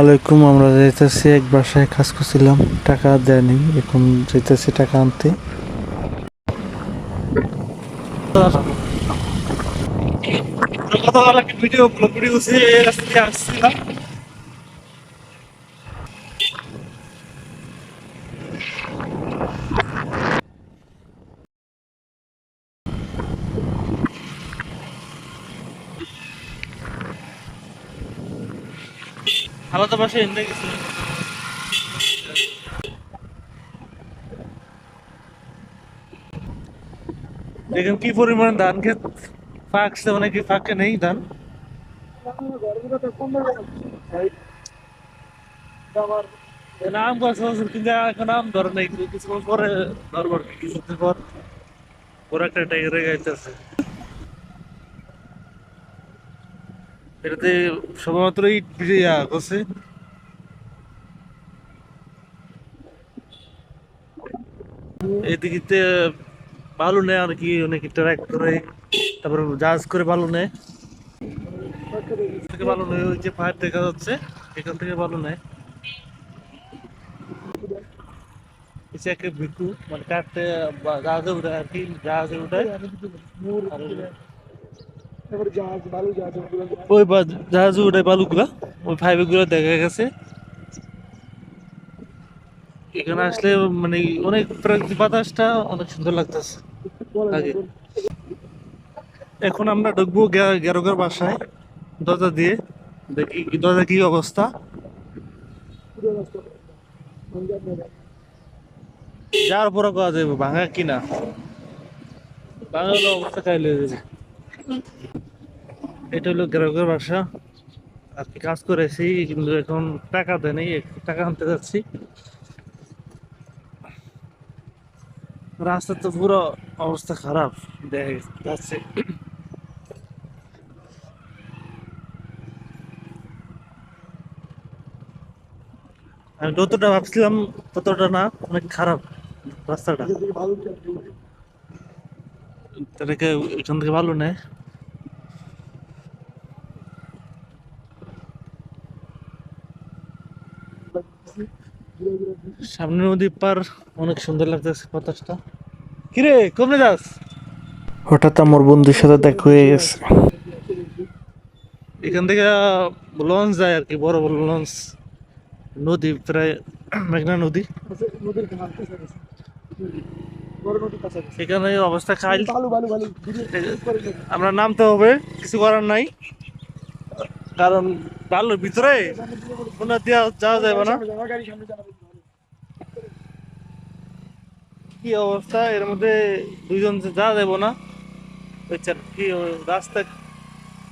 আলাইকুম, আমরা যেতেছি এক বাসায়, কাজ করছিলাম। টাকা দেয়নি, এখন যেতেছি টাকা আনতে। কথা ভিডিও আসছিলাম। আলাদা পাশে এনে গেছিলাম দেখেন কি পরিমাণ ধান ক্ষেত পাকছে মানে কি পাকে নেই ধান? নাম গাছ কিন্তু এখন আম ধরে নেই কিছুক্ষণ পরে ধরবো আর কি, কিছুদিন পর। ওরা একটা টাইগারে গাইতেছে এটাতে শুধুমাত্র ইট ইয়া করছে। এদিকে বালু নেয় আর কি, অনেক করে, তারপর জাহাজ করে ভালো নেয়। থেকে বালু নেয়, ওই যে পাইপ দেখা যাচ্ছে, এখান থেকে ভালো নেয়। একটা ভিকু মানে কাটতে জাহাজে উঠে আর কি, জাহাজে উঠে আর ওই বা জাহাজে উঠে বালুগুলা ওই ফাইভ দেখা গেছে। এখানে আসলে মানে অনেক প্রাকৃতিক বাতাসটা অনেক সুন্দর লাগতেছে। আগে। এখন আমরা ঢুকবো গেরোগের বাসায় দরজা দিয়ে। দেখি দরজা কি অবস্থা। যার পরে করা যাবে ভাঙা কিনা? ভাঙা হলো অবস্থা খাইলে যাবে। এটা হলো গ্রাহকের বাসা। আর কি কাজ করেছি কিন্তু এখন টাকা দেয়নি টাকা আনতে যাচ্ছি। রাস্তা তো পুরো অবস্থা খারাপ দেখা যাচ্ছে। আমি যতটা ভাবছিলাম ততটা না অনেক খারাপ রাস্তাটা। এখান থেকে ভালো নেয়। সামনে নদীর পার অনেক সুন্দর লাগতেছে বাতাসটা। কিরে কমলে যাস? হঠাৎ আমার বন্ধুর সাথে দেখা হয়ে গেছে। এখান থেকে লঞ্চ যায় আর কি বড় বড় লঞ্চ। নদী প্রায় মেঘনা নদী। এখানে অবস্থা খাইল আমরা নামতে হবে কিছু করার নাই। কারণ বালুর ভিতরে কোনো দিয়া যাওয়া যাবে না। কি অবস্থা? এর মধ্যে দুইজন যাওয়া যাব না। কি রাস্তা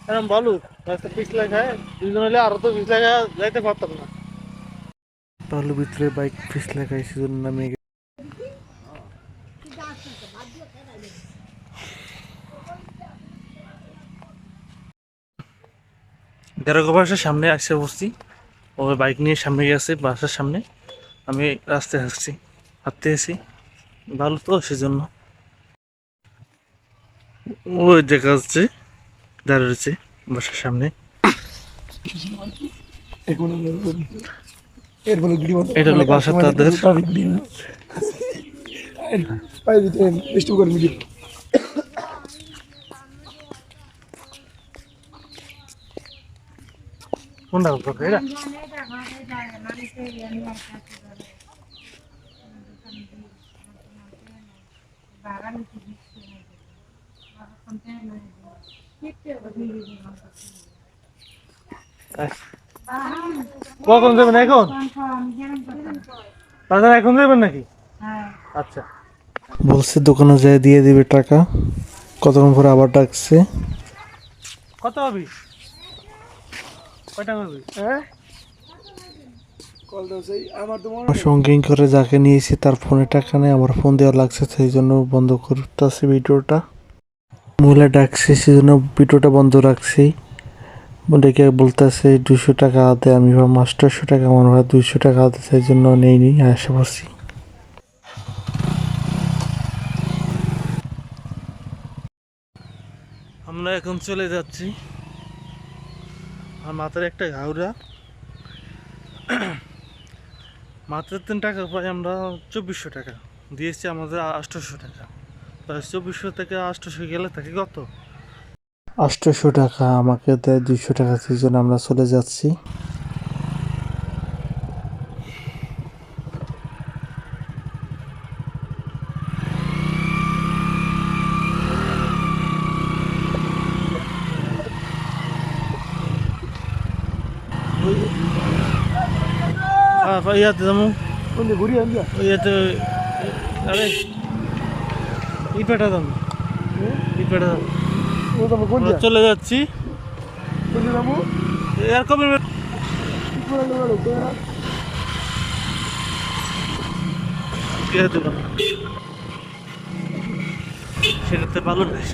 এরকম বালু রাস্তা পিছলে খায় দুইজন হলে আরও তো পিছলে খায় যাইতে পারতাম না। বালু ভিতরে বাইক পিছলে খাই সেজন্য নামে দেড়গো বাসার সামনে আসছে বসছি। ও বাইক নিয়ে সামনে গেছে বাসার সামনে। আমি রাস্তায় আসছি হাঁটতে এসি ভালো তো সেজন্য। ওই দেখা যাচ্ছে, দাঁড়িয়ে রয়েছে বাসার সামনে। এটা হলো বাসা তাদের। কোনটা কথা এটা কখন যাবেন এখন বাজার এখন যাবেন নাকি আচ্ছা বলছে দোকানে যায় দিয়ে দিবে টাকা কতক্ষণ পরে আবার ডাকছে কত হবে কয়টা হবে আমার সঙ্গিং করে যাকে নিয়েছি তার ফোনে টাকা নেই আমার ফোন দেওয়া লাগছে সেই জন্য বন্ধ করতেছি ভিডিওটা। মহিলা ডাকছে সেই জন্য ভিডিওটা বন্ধ রাখছি। ডেকে বলতেছে দুশো টাকা হাতে আমি ভাবলাম মাস্টারশো টাকা আমার ভাই দুইশো টাকা হাতে সেই জন্য নেই নি আসে পড়ছি। আমরা এখন চলে যাচ্ছি। আর মাথার একটা ঘাউরা। মাত্র তিন টাকা পাই আমরা চব্বিশশো টাকা। দিয়েছি আমাদের আষ্টশো টাকা। তাই চব্বিশশো থেকে আষ্টশো গেলে থাকে কত? আষ্টশো টাকা আমাকে দেয় দুইশো টাকা, সেই জন্য আমরা চলে যাচ্ছি। হ্যাঁ ইয়াতে যাব anda? ইয়াতে আরে ই পেটা দাম ই পেটা দাম. চলে যাচ্ছি Onde namu? এর কবে Ikuwa ndo wala tena. সেটাতে ভালো নেই